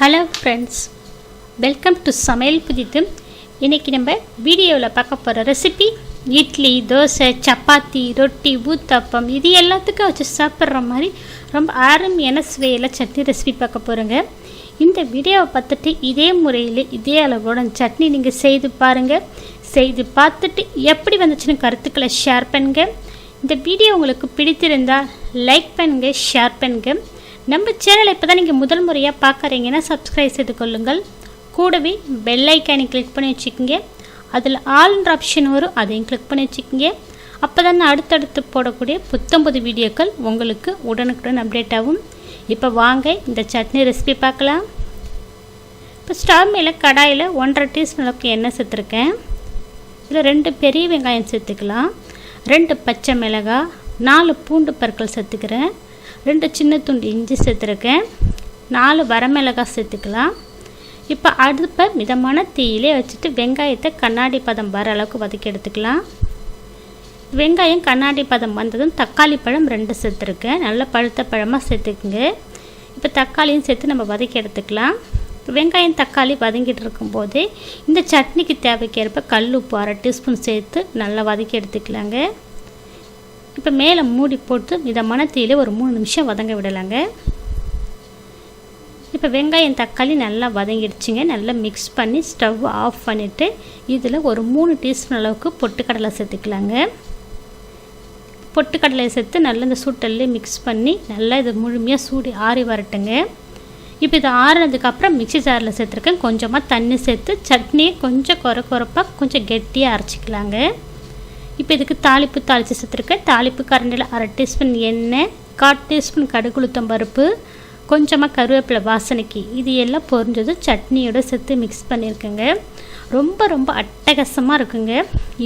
Hello friends welcome to சமையல் புதிது இன்றைக்கி நம்ம வீடியோவில் பார்க்க போகிற ரெசிபி இட்லி தோசை சப்பாத்தி ரொட்டி ஊத்தப்பம் இது எல்லாத்துக்கும் வச்சு சாப்பிட்ற மாதிரி ரொம்ப அருமையான சுவையில் சட்னி ரெசிபி பார்க்க போகிறோங்க இந்த வீடியோவை பார்த்துட்டு இதே முறையில் இதே அளவோட சட்னி நீங்கள் செய்து பாருங்கள் செய்து பார்த்துட்டு எப்படி வந்துச்சுன்னு கருத்துக்களை ஷேர் பண்ணுங்கள் இந்த வீடியோ உங்களுக்கு பிடித்திருந்தால் லைக் பண்ணுங்கள் ஷேர் பண்ணுங்கள் நம்ம சேனலை இப்போ தான் நீங்கள் முதல் முறையாக பார்க்குறீங்கன்னா சப்ஸ்கிரைப் செய்து கொள்ளுங்கள். கூடவே பெல் ஐக்கானை கிளிக் பண்ணி வச்சுக்கோங்க. அதில் ஆல்ன்ற ஆப்ஷன் வரும் அதையும் கிளிக் பண்ணி வச்சுக்கோங்க. அப்போ தான் அடுத்தடுத்து போடக்கூடிய புத்தம்பது வீடியோக்கள் உங்களுக்கு உடனுக்குடன் அப்டேட் ஆகும். இப்போ வாங்க இந்த சட்னி ரெசிபி பார்க்கலாம். இப்போ ஸ்டவ் மேலே கடாயில் ஒன்றரை டீஸ்பூன் அளவுக்கு எண்ணெய் சேர்த்துருக்கேன். இதில் ரெண்டு பெரிய வெங்காயம் சேர்த்துக்கலாம். ரெண்டு பச்சை மிளகாய் நாலு பூண்டு பற்கள் சேர்த்துக்கிறேன். ரெண்டு சின்ன துண்டு இஞ்சி சேர்த்துருக்கேன். நாலு வரமிளகாய் சேர்த்துக்கலாம். இப்போ அடுப்பை மிதமான தீயிலே வச்சுட்டு வெங்காயத்தை கண்ணாடி பதம் வர அளவுக்கு வதக்கி எடுத்துக்கலாம். வெங்காயம் கண்ணாடி பதம் வந்ததும் தக்காளி பழம் ரெண்டு சேர்த்துருக்கேன். நல்ல பழுத்த பழமாக சேர்த்துக்குங்க. இப்போ தக்காளியும் சேர்த்து நம்ம வதக்கி எடுத்துக்கலாம். வெங்காயம் தக்காளி வதங்கிட்டு இருக்கும்போது இந்த சட்னிக்கு தேவைக்கேற்ப கல் உப்பு அரை டீஸ்பூன் சேர்த்து நல்லா வதக்கி எடுத்துக்கலாங்க. இப்போ மேலே மூடி போட்டு இதை தீயில ஒரு மூணு நிமிஷம் வதங்க விடலாங்க. இப்போ வெங்காயம் தக்காளி நல்லா வதங்கிடுச்சுங்க. நல்லா மிக்ஸ் பண்ணி ஸ்டவ் ஆஃப் பண்ணிவிட்டு இதில் ஒரு மூணு டீஸ்பூன் அளவுக்கு பொட்டுக்கடலை சேர்த்துக்கலாங்க. பொட்டுக்கடலை சேர்த்து நல்லா இந்த சூட்டல்லே மிக்ஸ் பண்ணி நல்லா இது முழுமையாக சூடி ஆறி வரட்டுங்க. இப்போ இது ஆறுனதுக்கப்புறம் மிக்சி ஜாரில் சேர்த்துருக்கேன். கொஞ்சமாக தண்ணி சேர்த்து சட்னியை கொஞ்சம் குறை குறைப்பாக கொஞ்சம் கெட்டியாக அரைச்சிக்கலாங்க. இப்போ இதுக்கு தாளிப்பு தாளித்து சேர்த்துருக்கேன். தாளிப்பு கரண்டில் அரை டீஸ்பூன் எண்ணெய் கால் டீஸ்பூன் கடுகுளுத்தம் பருப்பு கொஞ்சமாக கருவேப்பிலை வாசனைக்கு இது எல்லாம் பொறிஞ்சது சட்னியோட சேர்த்து மிக்ஸ் பண்ணியிருக்கேங்க. ரொம்ப ரொம்ப அட்டகாசமாக இருக்குங்க.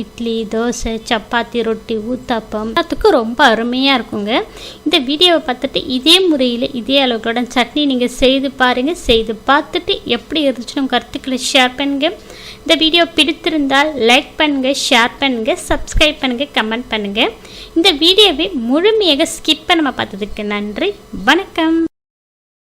இட்லி தோசை சப்பாத்தி ரொட்டி ஊத்தாப்பம் எல்லாத்துக்கும் ரொம்ப அருமையாக இருக்குங்க. இந்த வீடியோவை பார்த்துட்டு இதே முறையில் இதே அளவுகளோட சட்னி நீங்கள் செய்து பாருங்கள் செய்து பார்த்துட்டு எப்படி இருந்துச்சுன்னு கருத்துக்களை ஷேர் பண்ணுங்கள் இந்த வீடியோ பிடித்திருந்தால் லைக் பண்ணுங்கள் ஷேர் பண்ணுங்கள் சப்ஸ்கிரைப் பண்ணுங்கள் கமெண்ட் பண்ணுங்கள் இந்த வீடியோவை முழுமையாக ஸ்கிப் பண்ணாமல் பார்த்ததுக்கு நன்றி. வணக்கம்.